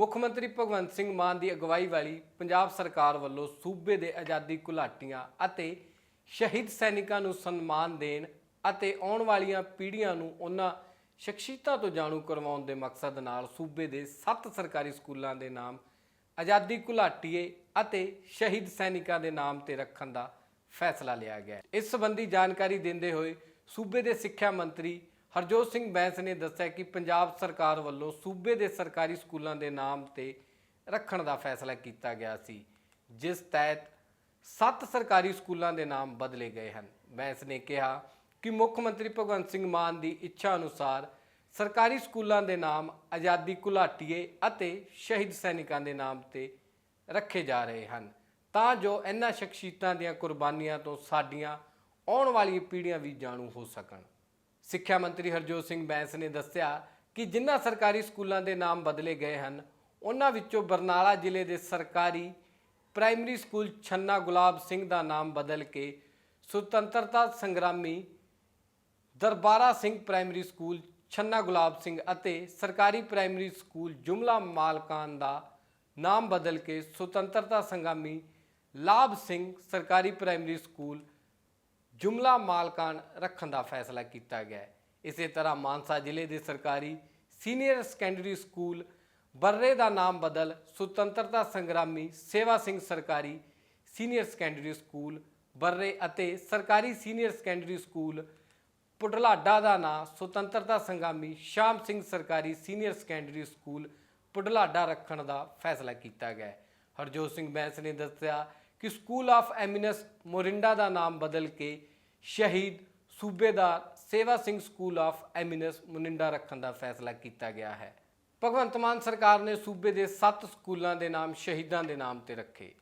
ਮੁੱਖ ਮੰਤਰੀ ਭਗਵੰਤ ਸਿੰਘ ਮਾਨ ਦੀ ਅਗਵਾਈ ਵਾਲੀ ਪੰਜਾਬ ਸਰਕਾਰ ਵੱਲੋਂ ਸੂਬੇ ਦੇ ਆਜ਼ਾਦੀ ਘੁਲਾਟੀਆਂ ਅਤੇ ਸ਼ਹੀਦ ਸੈਨਿਕਾਂ ਨੂੰ ਸਨਮਾਨ ਦੇਣ ਅਤੇ ਆਉਣ ਵਾਲੀਆਂ ਪੀੜ੍ਹੀਆਂ ਨੂੰ ਉਹਨਾਂ ਸ਼ਖਸੀਅਤਾਂ ਤੋਂ ਜਾਣੂ ਕਰਵਾਉਣ ਦੇ ਮਕਸਦ ਨਾਲ ਸੂਬੇ ਦੇ 7 ਸਰਕਾਰੀ ਸਕੂਲਾਂ ਦੇ ਨਾਮ ਆਜ਼ਾਦੀ ਘੁਲਾਟੀਏ ਅਤੇ ਸ਼ਹੀਦ ਸੈਨਿਕਾਂ ਦੇ ਨਾਮ ਤੇ ਰੱਖਣ ਦਾ ਫੈਸਲਾ ਲਿਆ ਗਿਆ ਇਸ ਸੰਬੰਧੀ ਜਾਣਕਾਰੀ ਦਿੰਦੇ ਹੋਏ ਸੂਬੇ ਦੇ ਸਿੱਖਿਆ ਮੰਤਰੀ ਹਰਜੋਤ ਸਿੰਘ ਬੈਂਸ ਨੇ ਦੱਸਿਆ ਕਿ ਪੰਜਾਬ ਸਰਕਾਰ ਵੱਲੋਂ ਸੂਬੇ ਦੇ ਸਰਕਾਰੀ ਸਕੂਲਾਂ ਦੇ ਨਾਮ ਤੇ ਰੱਖਣ ਦਾ ਫੈਸਲਾ ਕੀਤਾ ਗਿਆ ਸੀ, ਜਿਸ ਤਹਿਤ ਸੱਤ ਸਰਕਾਰੀ ਸਕੂਲਾਂ ਦੇ ਨਾਮ ਬਦਲੇ ਗਏ ਹਨ। ਬੈਂਸ ਨੇ ਕਿਹਾ ਕਿ ਮੁੱਖ ਮੰਤਰੀ ਭਗਵੰਤ ਸਿੰਘ ਮਾਨ ਦੀ ਇੱਛਾ ਅਨੁਸਾਰ ਸਰਕਾਰੀ ਸਕੂਲਾਂ ਦੇ ਨਾਮ ਆਜ਼ਾਦੀ ਘੁਲਾਟੀਏ ਅਤੇ ਸ਼ਹੀਦ ਸੈਨਿਕਾਂ ਦੇ ਨਾਮ ਤੇ ਰੱਖੇ ਜਾ ਰਹੇ ਹਨ। ਤਾਂ ਜੋ ਇਹਨਾਂ ਸ਼ਖਸੀਅਤਾਂ ਦੀਆਂ ਕੁਰਬਾਨੀਆਂ ਤੋਂ ਸਾਡੀਆਂ ਆਉਣ ਵਾਲੀਆਂ ਪੀੜ੍ਹੀਆਂ ਵੀ ਜਾਣੂ ਹੋ ਸਕਣ। ਸਿੱਖਿਆ ਮੰਤਰੀ ਹਰਜੋਤ ਸਿੰਘ ਬੈਂਸ ਨੇ ਦੱਸਿਆ ਕਿ ਜਿਨ੍ਹਾਂ ਸਰਕਾਰੀ ਸਕੂਲਾਂ ਦੇ ਨਾਮ ਬਦਲੇ ਗਏ ਹਨ, ਉਹਨਾਂ ਵਿੱਚੋਂ ਬਰਨਾਲਾ ਜ਼ਿਲ੍ਹੇ ਦੇ ਸਰਕਾਰੀ ਪ੍ਰਾਇਮਰੀ ਸਕੂਲ ਛੰਨਾ ਗੁਲਾਬ ਸਿੰਘ ਦਾ ਨਾਮ ਬਦਲ ਕੇ ਸੁਤੰਤਰਤਾ ਸੰਗਰਾਮੀ ਦਰਬਾਰਾ ਸਿੰਘ ਪ੍ਰਾਇਮਰੀ ਸਕੂਲ ਛੰਨਾ ਗੁਲਾਬ ਸਿੰਘ ਅਤੇ ਸਰਕਾਰੀ ਪ੍ਰਾਇਮਰੀ ਸਕੂਲ ਜੁਮਲਾ ਮਾਲਕਾਨ ਦਾ ਨਾਮ ਬਦਲ ਕੇ ਸੁਤੰਤਰਤਾ ਸੰਗਰਾਮੀ ਲਾਭ ਸਿੰਘ ਸਰਕਾਰੀ ਪ੍ਰਾਇਮਰੀ ਸਕੂਲ ਜੁਮਲਾ ਮਾਲਕਾਨ ਰੱਖਣ ਦਾ ਫੈਸਲਾ ਕੀਤਾ ਗਿਆ ਹੈ। ਇਸੇ ਤਰ੍ਹਾਂ ਮਾਨਸਾ ਜ਼ਿਲ੍ਹੇ ਦੇ ਸਰਕਾਰੀ ਸੀਨੀਅਰ ਸੈਕੰਡਰੀ ਸਕੂਲ ਬਰਰੇ ਦਾ ਨਾਮ ਬਦਲ ਸੁਤੰਤਰਤਾ ਸੰਗਰਾਮੀ ਸੇਵਾ ਸਿੰਘ ਸਰਕਾਰੀ ਸੀਨੀਅਰ ਸੈਕੰਡਰੀ ਸਕੂਲ ਬਰਰੇ ਅਤੇ ਸਰਕਾਰੀ ਸੀਨੀਅਰ ਸੈਕੰਡਰੀ ਸਕੂਲ ਪੁਡਲਾਡਾ ਦਾ ਨਾਂ ਸੁਤੰਤਰਤਾ ਸੰਗਰਾਮੀ ਸ਼ਾਮ ਸਿੰਘ ਸਰਕਾਰੀ ਸੀਨੀਅਰ ਸੈਕੰਡਰੀ ਸਕੂਲ ਪੁਡਲਾਡਾ ਰੱਖਣ ਦਾ ਫੈਸਲਾ ਕੀਤਾ ਗਿਆ ਹਰਜੋਤ ਸਿੰਘ ਬੈਂਸ ਨੇ ਦੱਸਿਆ ਕਿ ਸਕੂਲ ਆਫ ਐਮਿਨਸ ਮੋਰਿੰਡਾ ਦਾ ਨਾਮ ਬਦਲ ਕੇ Shaheed Subedar Sewa Singh school of eminence Morinda ਰੱਖਣ ਦਾ ਫੈਸਲਾ ਕੀਤਾ ਗਿਆ ਹੈ। ਭਗਵੰਤ ਮਾਨ ਸਰਕਾਰ ਨੇ ਸੂਬੇ ਦੇ 7 ਸਕੂਲਾਂ ਦੇ ਨਾਮ ਸ਼ਹੀਦਾਂ ਦੇ ਨਾਮ ਤੇ ਰੱਖੇ।